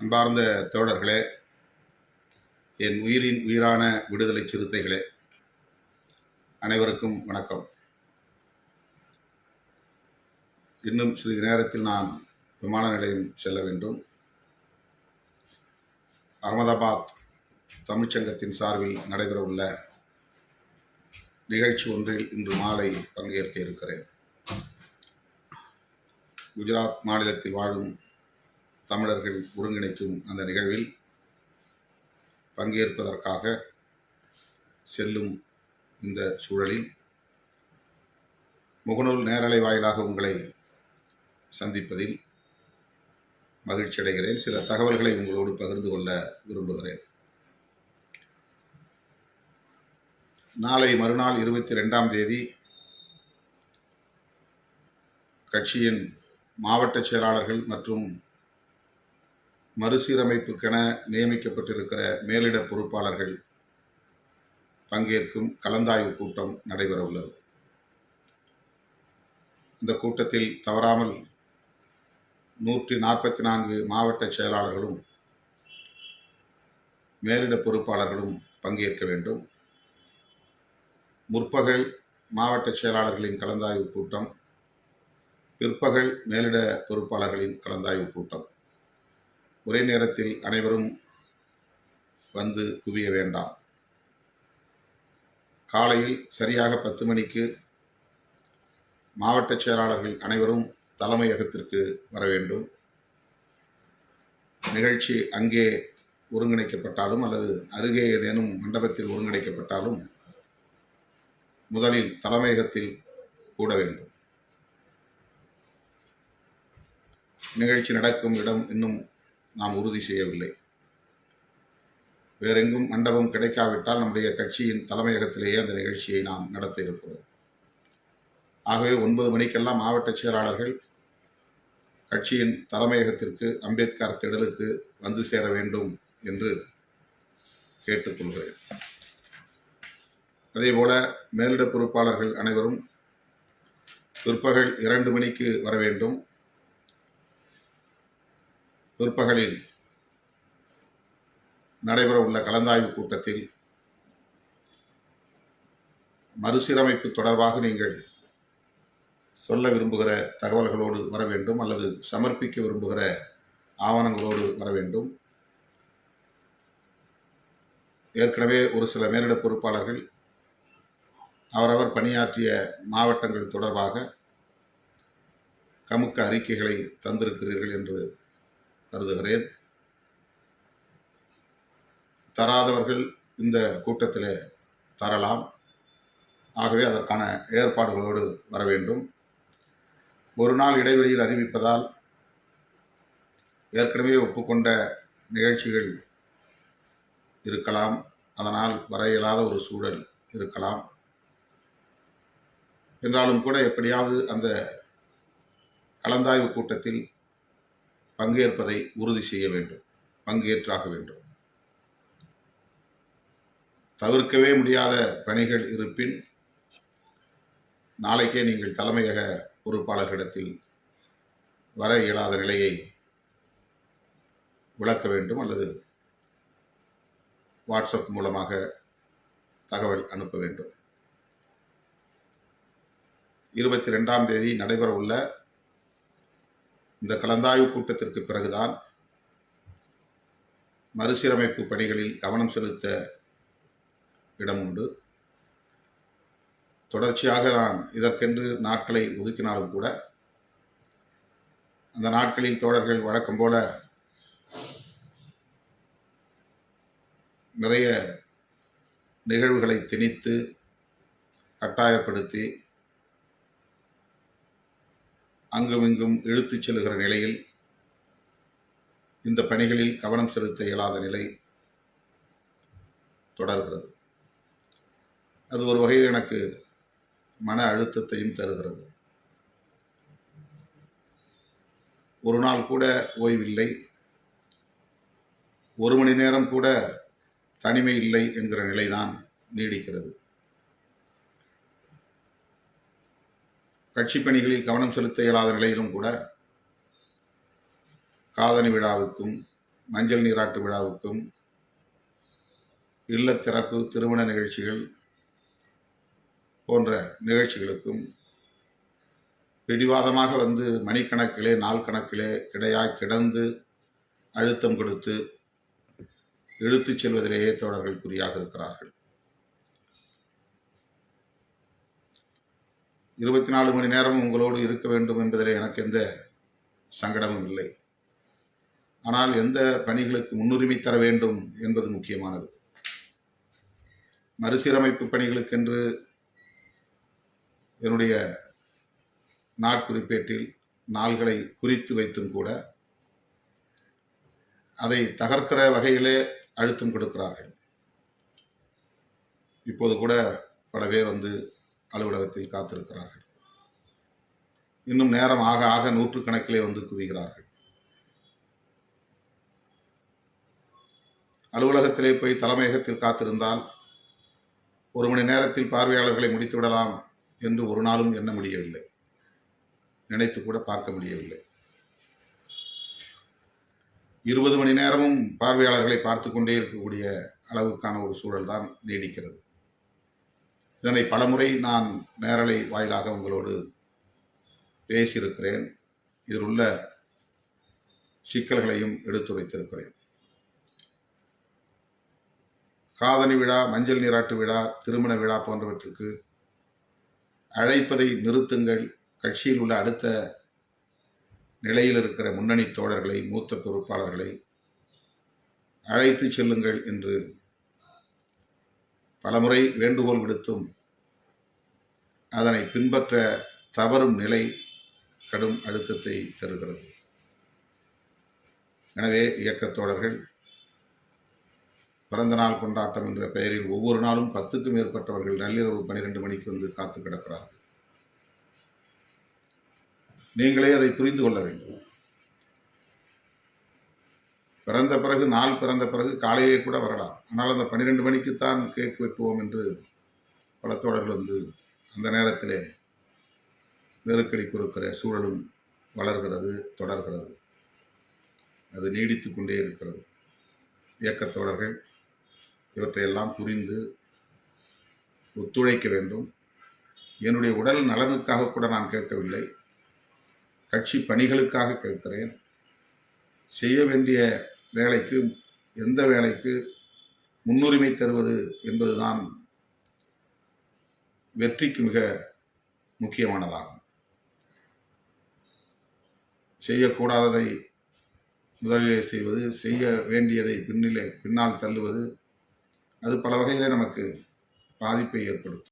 அன்பார்ந்த தோழர்களே என் உயிரின் உயிரான விடுதலை சிறுத்தைகளே அனைவருக்கும் வணக்கம். இன்னும் சிறிது நேரத்தில் நான் விமான நிலையம் செல்ல வேண்டும். அகமதாபாத் தமிழ்ச்சங்கத்தின் சார்பில் நடைபெறவுள்ள நிகழ்ச்சி ஒன்றில் இன்று மாலை பங்கேற்க இருக்கிறேன். குஜராத் மாநிலத்தில் வாழும் தமிழர்கள் ஒருங்கிணைக்கும் அந்த நிகழ்வில் பங்கேற்பதற்காக செல்லும் இந்த சூழலில் முகநூல் நேரலை வாயிலாக உங்களை சந்திப்பதில் மகிழ்ச்சி அடைகிறேன். சில தகவல்களை உங்களோடு பகிர்ந்து கொள்ள விரும்புகிறேன். நாளை மறுநாள் இருபத்தி ரெண்டாம் தேதி கட்சியின் மாவட்ட செயலாளர்கள் மற்றும் மறுசீரமைப்புக்கென நியமிக்கப்பட்டிருக்கிற மேலிட பொறுப்பாளர்கள் பங்கேற்கும் கலந்தாய்வு கூட்டம் நடைபெற உள்ளது இந்த கூட்டத்தில் தவறாமல் நூற்றி நாற்பத்தி நான்கு மாவட்ட செயலாளர்களும் மேலிட பொறுப்பாளர்களும் பங்கேற்க வேண்டும். முற்பகல் மாவட்ட செயலாளர்களின் கலந்தாய்வு கூட்டம் பிற்பகல் மேலிட பொறுப்பாளர்களின் கலந்தாய்வு கூட்டம். ஒரே நேரத்தில் அனைவரும் வந்து குவிய வேண்டாம். காலையில் சரியாக பத்து மணிக்கு மாவட்ட செயலாளர்கள் அனைவரும் தலைமையகத்திற்கு வர வேண்டும். நிகழ்ச்சி அங்கே ஒருங்கிணைக்கப்பட்டாலும் அல்லது அருகே ஏதேனும் மண்டபத்தில் ஒருங்கிணைக்கப்பட்டாலும் முதலில் தலைமையகத்தில் கூட வேண்டும். நிகழ்ச்சி நடக்கும் இடம் இன்னும் நாம் உறுதி செய்யவில்லை. வேறெங்கும் மண்டபம் கிடைக்காவிட்டால் நம்முடைய கட்சியின் தலைமையகத்திலேயே அந்த நிகழ்ச்சியை நாம் நடத்த இருக்கிறோம். ஆகவே ஒன்பது மணிக்கெல்லாம் மாவட்ட செயலாளர்கள் கட்சியின் தலைமையகத்திற்கு அம்பேத்கர் திடலுக்கு வந்து சேர வேண்டும் என்று கேட்டுக்கொள்கிறேன். அதேபோல மேலிட பொறுப்பாளர்கள் அனைவரும் பிற்பகல் இரண்டு மணிக்கு வர வேண்டும். பிற்பகலில் நடைபெறவுள்ள கலந்தாய்வு கூட்டத்தில் மறுசீரமைப்பு தொடர்பாக நீங்கள் சொல்ல விரும்புகிற தகவல்களோடு வர வேண்டும் அல்லது சமர்ப்பிக்க விரும்புகிற ஆவணங்களோடு வர வேண்டும். ஏற்கனவே ஒரு சில மேலிட பொறுப்பாளர்கள் அவரவர் பணியாற்றிய மாவட்டங்கள் தொடர்பாக கமுக்க அறிக்கைகளை தந்திருக்கிறீர்கள் என்று கருதுகிறேன். தராதவர்கள் இந்த கூட்டத்தில் தரலாம். ஆகவே அதற்கான ஏற்பாடுகளோடு வர வேண்டும். ஒரு நாள் இடைவெளியில் அறிவிப்பதால் ஏற்கனவே ஒப்புக்கொண்ட நிகழ்ச்சிகள் இருக்கலாம். அதனால் வர இயலாத ஒரு சூழல் இருக்கலாம். என்றாலும் கூட எப்படியாவது அந்த கலந்தாய்வு கூட்டத்தில் பங்கேற்பதை உறுதி செய்ய வேண்டும் பங்கேற்றாக வேண்டும். தவிர்க்கவே முடியாத பணிகள் இருப்பின் நாளைக்கே நீங்கள் தலைமையக பொறுப்பாளர்களிடத்தில் வர இயலாத நிலையை விளக்க வேண்டும் அல்லது வாட்ஸ்அப் மூலமாக தகவல் அனுப்ப வேண்டும். இருபத்தி ரெண்டாம் தேதி நடைபெறவுள்ள இந்த கலந்தாய்வு கூட்டத்திற்கு பிறகுதான் மறுசீரமைப்பு பணிகளில் கவனம் செலுத்த இடம் உண்டு. தொடர்ச்சியாக நான் இதற்கென்று நாட்களை ஒதுக்கினாலும் கூட அந்த நாட்களில் தோழர்கள் வழக்கம் போல நிறைய நிகழ்வுகளை திணித்து கட்டாயப்படுத்தி அங்கும் இங்கும் இழுத்துச் செல்கிற நிலையில் இந்த பணிகளில் கவனம் செலுத்த இயலாத நிலை தொடர்கிறது. அது ஒரு வகையில் எனக்கு மன அழுத்தத்தையும் தருகிறது. ஒரு நாள் கூட ஓய்வில்லை. ஒரு மணி நேரம் கூட தனிமை இல்லை என்கிற நிலைதான் நீடிக்கிறது. கட்சி பணிகளில் கவனம் செலுத்த இயலாத நிலையிலும் கூட காதணி விழாவுக்கும் மஞ்சள் நீராட்டு விழாவுக்கும் இல்லத்திறப்பு திருமண நிகழ்ச்சிகள் போன்ற நிகழ்ச்சிகளுக்கும் பிடிவாதமாக வந்து மணிக்கணக்கிலே நாள் கணக்கிலே கிடையாய் கிடந்து அழுத்தம் கொடுத்து இழுத்துச் செல்வதிலேயே தோழர்கள் குறியாக இருக்கிறார்கள். இருபத்தி நாலு மணி நேரம் உங்களோடு இருக்க வேண்டும் என்பதில் எனக்கு எந்த சங்கடமும் இல்லை. ஆனால் எந்த பணிகளுக்கு முன்னுரிமை தர வேண்டும் என்பது முக்கியமானது. மறுசீரமைப்பு பணிகளுக்கென்று என்னுடைய நாட்குறிப்பேட்டில் நாள்களை குறித்து வைத்தும் கூட அதை தகர்க்கிற வகையிலே அழுத்தம் கொடுக்கிறார்கள். இப்போது கூட பல பேர் வந்து அலுவலகத்தில் காத்திருக்கிறார்கள். இன்னும் நேரம் ஆக ஆக நூற்றுக்கணக்கிலே வந்து குவிகிறார்கள். அலுவலகத்திலே போய் தலைமையகத்தில் காத்திருந்தால் ஒரு மணி நேரத்தில் பார்வையாளர்களை முடித்துவிடலாம் என்று ஒரு நாளும் எண்ண முடியவில்லை. நினைத்து கூட பார்க்க முடியவில்லை. இருபது மணி நேரமும் பார்வையாளர்களை பார்த்து கொண்டே இருக்கக்கூடிய அளவுக்கான ஒரு சூழல் தான் நீடிக்கிறது. இதனை பலமுறை நான் நேரலை வாயிலாக உங்களோடு பேசியிருக்கிறேன். இதில் உள்ள சிக்கல்களையும் எடுத்துரைத்திருக்கிறேன். காதணி விழா மஞ்சள் நீராட்டு விழா திருமண விழா போன்றவற்றுக்கு அழைப்பதை நிறுத்துங்கள். கட்சியில் உள்ள அடுத்த நிலையில் இருக்கிற முன்னணி தோழர்களை மூத்த பொறுப்பாளர்களை அழைத்து செல்லுங்கள் என்று பலமுறை வேண்டுகோள் விடுத்தும் அதனை பின்பற்ற தவறும் நிலை கடும் அழுத்தத்தை தருகிறது. எனவே இயக்கத்தோழர்கள் பிறந்த நாள் கொண்டாட்டம் என்ற பெயரில் ஒவ்வொரு நாளும் பத்துக்கும் மேற்பட்டவர்கள் நள்ளிரவு பன்னிரெண்டு மணிக்கு வந்து காத்து கிடக்கிறார்கள். நீங்களே அதை புரிந்து கொள்ள வேண்டும். பிறந்த பிறகு நாள் பிறந்த பிறகு காலையிலே கூட வரலாம். ஆனால் அந்த பன்னிரெண்டு மணிக்குத்தான் கேக் வெட்டுவோம் என்று பல தோழர்கள் வந்து அந்த நேரத்திலே நெருக்கடி கொடுக்கிற சூழலும் வளர்கிறது தொடர்கிறது. அது நீடித்து கொண்டே இருக்கிறது. இயக்கத் தோழர்கள் இவற்றையெல்லாம் புரிந்து ஒத்துழைக்க வேண்டும். என்னுடைய உடல் நலனுக்காக கூட நான் கேட்கவில்லை. கட்சி பணிகளுக்காக கேட்கிறேன். செய்ய வேண்டிய வேலைக்கு எந்த வேலைக்கு முன்னுரிமை தருவது என்பதுதான் வெற்றிக்கு மிக முக்கியமானதாகும். செய்யக்கூடாததை முதலிலே செய்வது செய்ய வேண்டியதை பின்னிலே பின்னால் தள்ளுவது அது பல வகையிலே நமக்கு பாதிப்பை ஏற்படுத்தும்.